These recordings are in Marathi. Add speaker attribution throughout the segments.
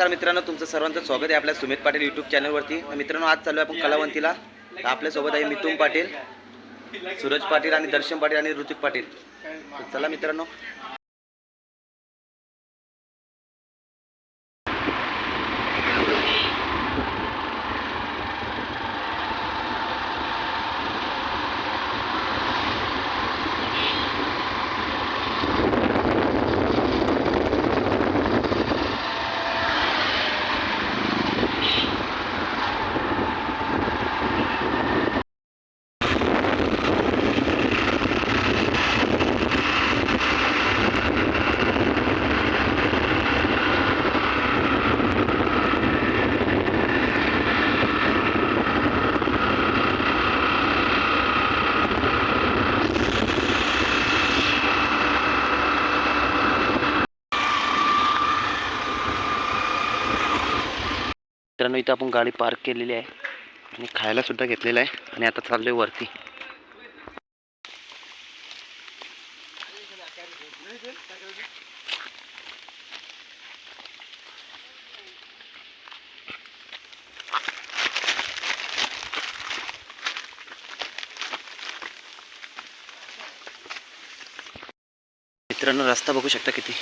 Speaker 1: नमस्कार मित्रांनो तुमचं सर्वांचं स्वागत आहे आपल्या सुमित पाटील यूट्यूब चॅनलवरती मित्रांनो आज चालू आहे आपण कलावंतीला. आपल्यासोबत आहे मिथुन पाटील सूरज पाटील आणि दर्शन पाटील आणि ऋतिक पाटील. चला मित्रांनो मित्रांनो इथं आपण गाडी पार्क केलेली आहे. आणि खायला सुद्धा घेतलेलं आहे. आणि आता चाललोय वरती. मित्रांनो रस्ता बघू शकता किती?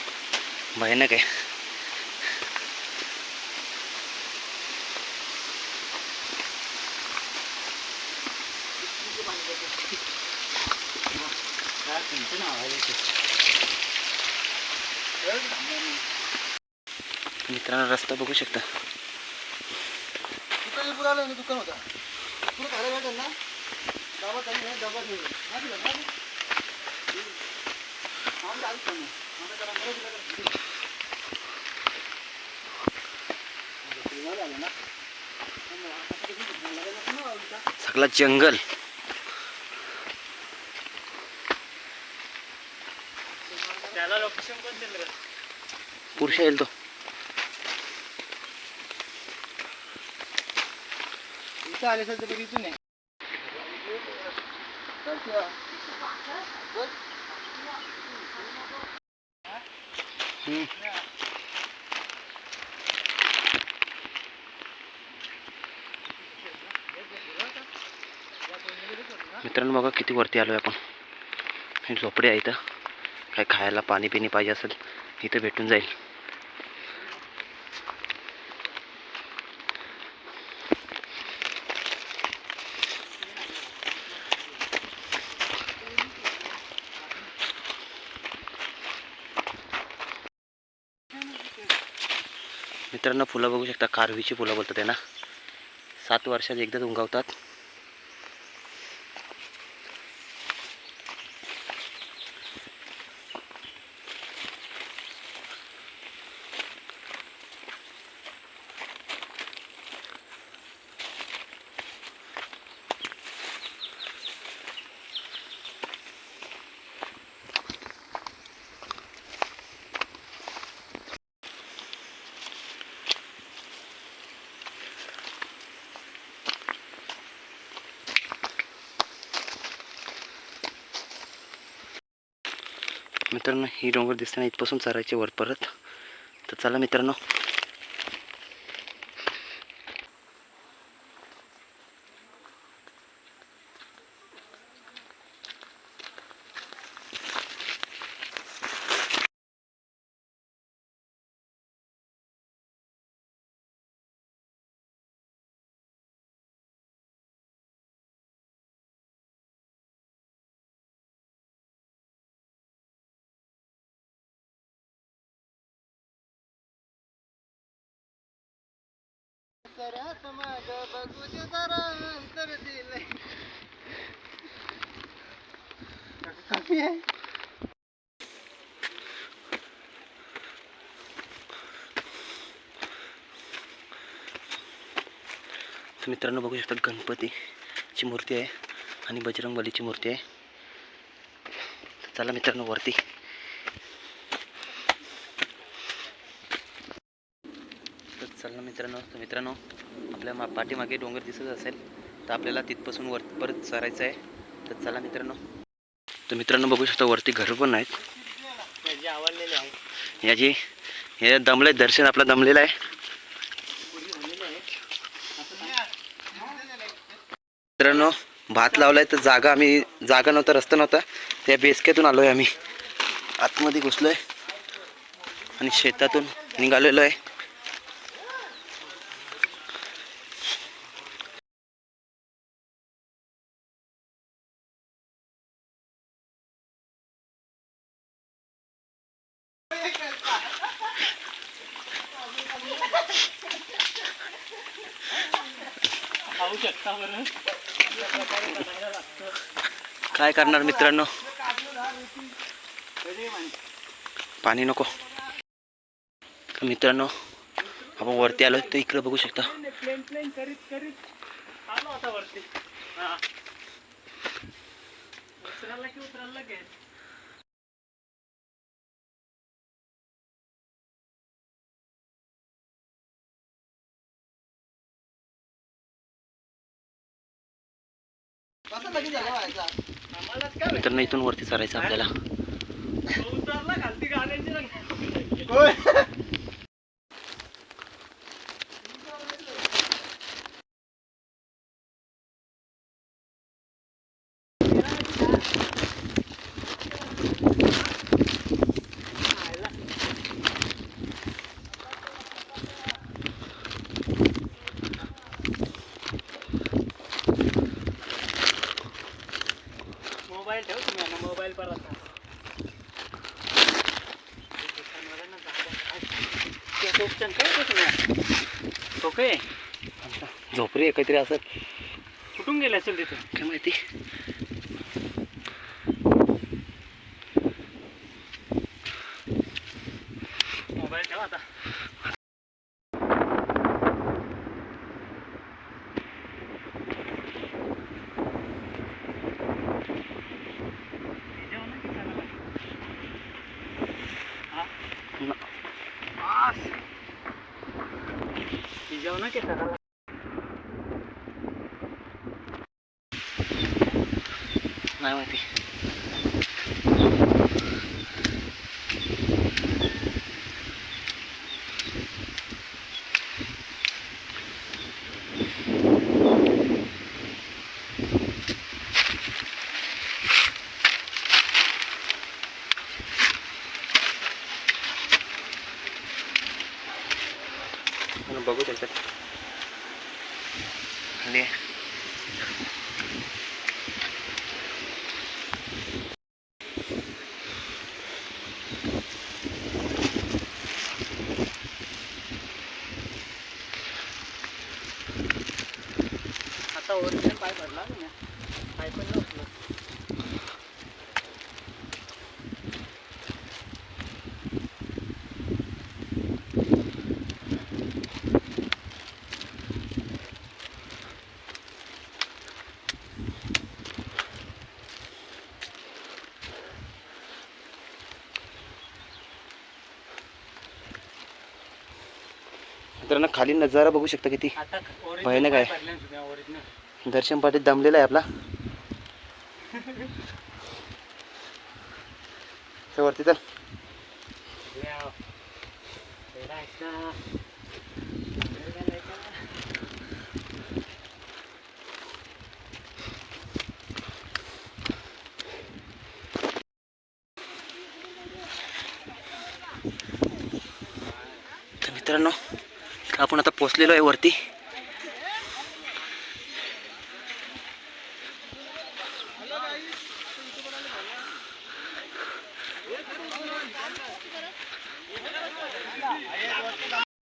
Speaker 1: भयानक आहे. मित्रांनो रस्ता बघू शकता
Speaker 2: दुकान पुरा आलं दुकान होता पुढे खायला भेटेल ना डबा तरी नाही डबा घेऊन माहिती का माहिती? आमच्या आधीच सांगू. आता जरा बरं दिलं तर घे. आता ते झालं आलं ना. मग आता किती भूक लागेल ना पुन्हा आमच्या.
Speaker 1: सगळा जंगल पुरुष येईल तो
Speaker 2: इथं आले असेल तर इथून हा.
Speaker 1: हम्म. मित्रांनो बघा किती वरती आलो आपण ही झोपडी आहे इथं काय खायला पाणी पिणी पाहिजे असेल इथं भेटून जाईल. मित्रांनो फुलं बघू शकता कारवीची फुलं बोलतात त्यांना सात वर्षात एकदाच उंगावतात. मित्रांनो ही डोंगर दिसताना इथपासून चरायचे वर परत. तर चला मित्रांनो
Speaker 2: सरात माग बघू दे जरा अंतर दिलंय. कमी आहे
Speaker 1: मित्रांनो बघू शकता गणपतीची मूर्ती आहे आणि बजरंगबलीची मूर्ती आहे चला मित्रांनो वरती मित्रांनो तर मित्रांनो आपल्या मा पाठीमागे डोंगर दिसत असेल तर आपल्याला तिथपासून वर परत चरायचं आहे. तर चला मित्रांनो. तर मित्रांनो बघू शकता वरती घर पण आहेत. याची हे दमले दर्शन आपला दमलेलं आहे. मित्रांनो भात लावलाय तर जागा आम्ही जागा नव्हता रस्ता नव्हता. त्या बेसक्यातून आलो आहे आम्ही. आतमध्ये घुसलो आहे आणि शेतातून निघालेलो आहे. काय करणार मित्रांनो? पाणी नको. मित्रांनो आपण वरती आलो तर इकडे बघू शकता.
Speaker 3: प्लेन प्लेन करीत करीत आलो आता वरती
Speaker 1: मित्रांनो इथून वरती चढायचं आपल्याला
Speaker 3: उतरला खालती गाड्यांची रंग
Speaker 2: होय
Speaker 3: मोबाईल ठेव तुम्ही आता मोबाईल पर आता ते टोपचन काय ते तुम्ही टोके
Speaker 1: झोपरी आहे काहीतरी असं
Speaker 3: कुठून गेले असेल तिथे.
Speaker 1: काय माहिती?
Speaker 3: मोबाईल ठेव आता. जेवण की सगळं
Speaker 1: नाही माहिती म्हणून बघू त्याच्यात मित्रांनो खाली नजारा बघू शकता किती? भयानक आहे. दर्शन पाटील दमलेला आहे आपला. वरती चल. तर मित्रांनो आपण आता पोचलेलो आहे वरती.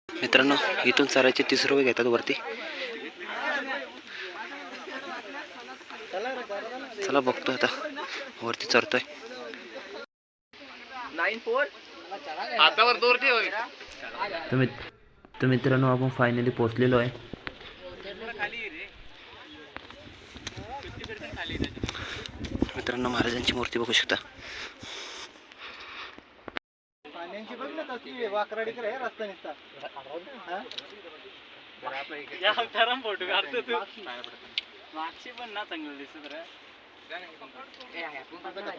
Speaker 1: मित्रांनो इथून चरायचे तीस रुपये घेतात वरती. चला बघतो आता. वरती चरतोय
Speaker 3: नाईन फोर
Speaker 1: तर मित तर मित्रांनो आपण फायनली पोचलेलो आहे. मित्रांनो महाराजांची मूर्ती बघू शकता.
Speaker 3: पण ना चांगलं दिसत रे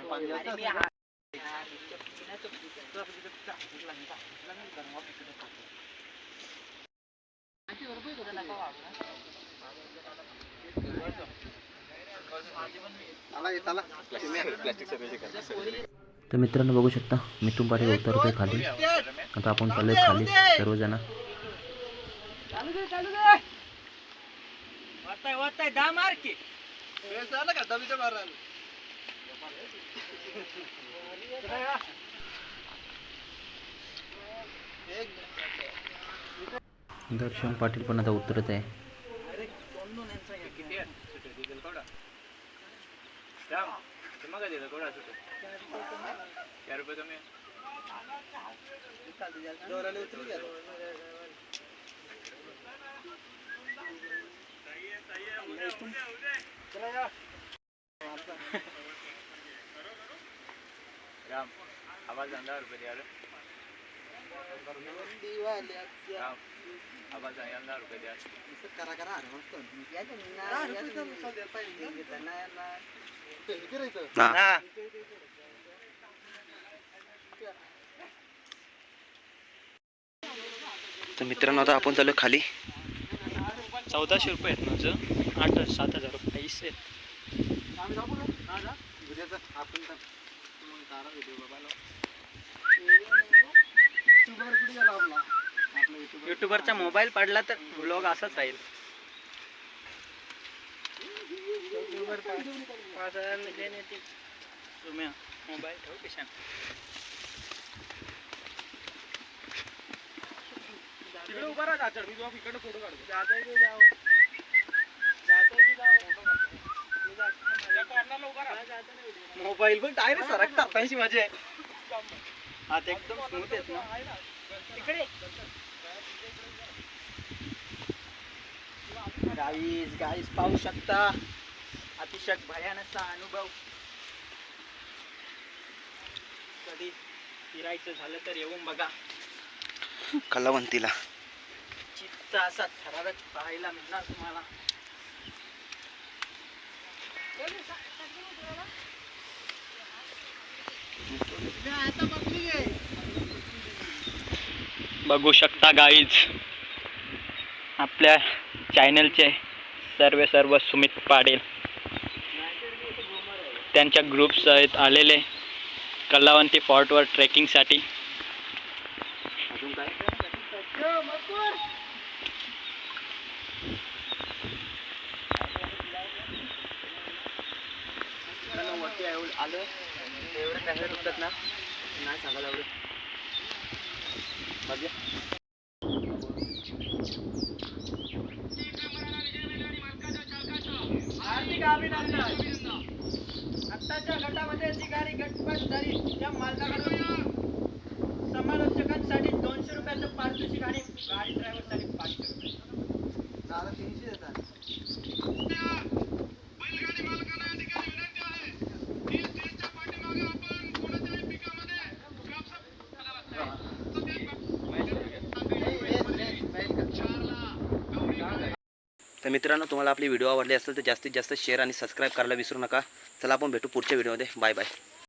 Speaker 2: पाणी जास्त असेल ना? चला ये, चला
Speaker 1: तर मित्रांनो बघू शकता मिथून पाटील उतरतोय खाली आता आपण चाललोय खाली सर्वजण.
Speaker 2: एक
Speaker 1: दर्शन पाटील पण आता उतरत आहे
Speaker 3: किती आहे डिझेल कोडा राम ते मग दिलं कोडा सुट चार रुपये कमी
Speaker 2: जोराने उचलू घ्या
Speaker 3: राम आवाज दहा रुपये द्यायला
Speaker 2: दिवाल्याचं
Speaker 3: राम आवाज दहा रुपये
Speaker 2: असं करा करा रुपये तर ना.
Speaker 1: मित्रांनो आता आपण चालू खाली.
Speaker 3: चौदाशे रुपये आहेत माझं. आठ सात हजार रुपये पैसे
Speaker 2: आम्ही
Speaker 3: युट्यूबरचा मोबाईल पडला तर ब्लॉग असाच राहील.
Speaker 2: युट्यूबर
Speaker 3: पाच हजार तुम्ही मोबाईल ठेवू किशान तिकडे उभा राहा चाचड मी तुला इकडे फोटो काढतो. जाता की जाओ जाता की जाओ मोबाईल पण डायरेक्ट सरकता पैसे माझे. एकदम स्मूथ आहेत ना. इकडे गाईस गाईस पाहू शकता. अतिशय भयानकचा अनुभव. कधी फिरायचं झालं तर येऊन बघा.
Speaker 1: कलावंतीला.
Speaker 3: चित्त असा थरारक पाहायला मिळणार तुम्हाला. बघू शकता गाईज आपल्या चॅनलचे सर्व सर्व सुमित पाडेल त्यांच्या ग्रुप्स आहेत आलेले. कलावंती फॉर्टवर ट्रेकिंगसाठी आलं एवढं काय ना? नाही सांगायला एवढं हार्दिक अभिनंदन. आत्ताच्या गटामध्ये अधिकारी गाडी गटपत झाली. त्या मालकाकडून. समालोचकांसाठी दोनशे रुपयाचं पारितोषिक आणि
Speaker 1: मित्रांनो तुम्हाला आपली व्हिडिओ आवडली असेल तर जास्तीत जास्त शेअर आणि सबस्क्राईब करायला विसरू नका. चला आपण भेटू पुढच्या व्हिडिओमध्ये. Bye bye